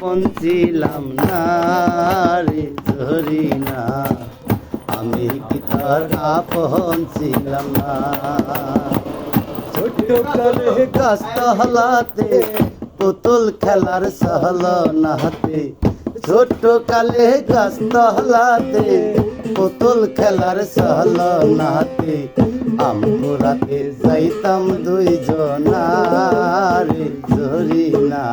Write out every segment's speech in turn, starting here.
পঞ্চিলাম না রে ধরি না। আমি কি তার আপন ছিলাম না। ছোট্ট কালে গাছ হলাতে পুতুল খেলার সহল নাহাতে। ছোট্ট কালে গাছ হলাতে পুতুল খেলার সহল নাহাতে। আমপুরাতে যাইতাম দুইজনা ধরি না।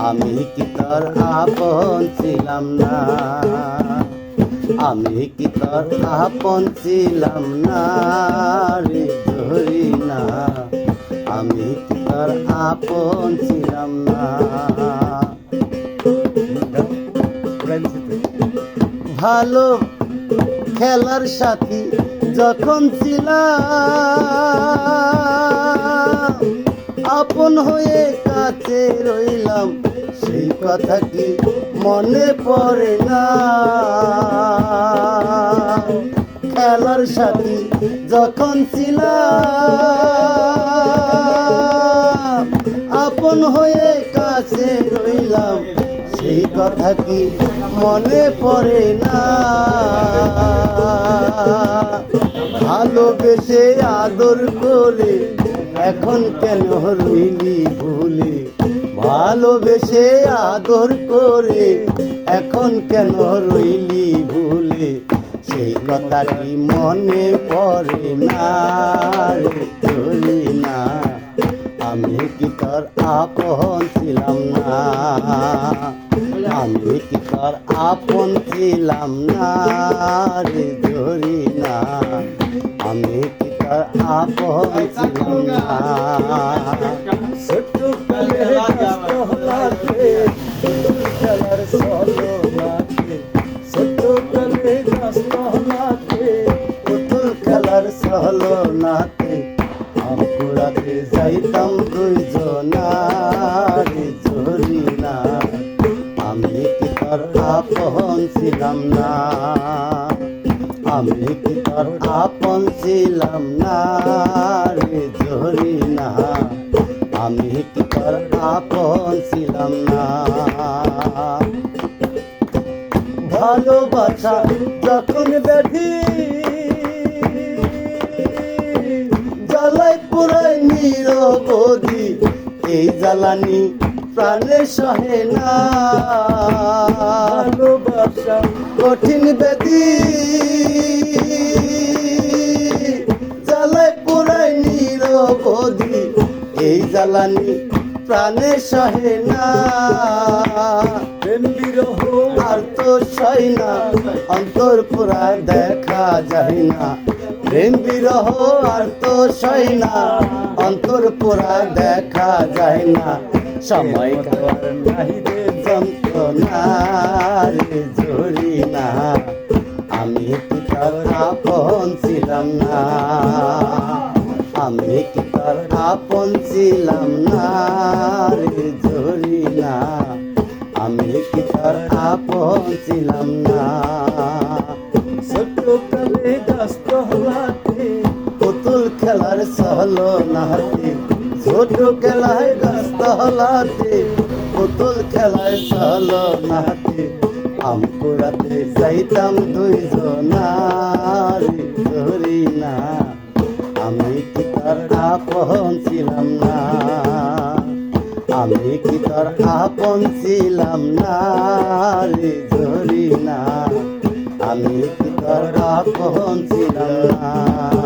আমি কি তোর আপন ছিলাম না? আমি কি তোর আপন ছিলাম না রে ধরি না? আমি কি তোর আপন ছিলাম না? ভালো খেলার সাথী যখন ছিলাম আপন হয়ে কাছে রইলাম, সেই কথা কি মনে পড়ে না? খেলার সাথী যখন ছিলাম, আপন হয়ে কাছে রইলাম, সেই কথা কি মনে পড়ে না? ভালোবেসে আদর করে এখন কেন রইলি ভুলে? ভালোবেসে আদর করে এখন কেন রইলি ভুলে? সেই কথা কি মনে পড়ে না না। আমি কি তোর আপন ছিলাম না? আমি কি তোর আপন ছিলাম না রে কালে কষ্ট না আমি কি তোর আপন ছিলাম না আমি কি তোর আপন ছিলাম রে ধরি না আমি কি তোর আপন ছিলাম না। ভালোবাসা যখন ব্যাধি জ্বালাই পুরাই নিরবধি, এই জ্বালানি প্রাণে সহে না। ভালোবাসা কঠিন বেদি। এই জ্বালানি প্রাণে সহে না। বিরহ আর তো সই না, অন্তর পুরা দেখা যায় না। প্রেম বিরহ আর তো সই না, অন্তর পুরা দেখা যায় না। সময় খাওয়ার নাহি রে ঝরি না। আমি কি তার আপন ছিলাম না। ছিলাম না রে আমি কি তার আপন ছিলাম না। ছোট্ট কালে গাছ হলাতে পুতুল খেলার সহল নাহাতে ছোট খেলায় গাছ হলাতে পুতুল খেলায় সহল নাহাতে আমপুরাতে যাইতাম দুইজনারে ধরি না আমি কি তার আপন ছিলাম না। আমি কি তোর আপন ছিলাম না রে ধরি না আমি কি তোর আপন ছিলাম না?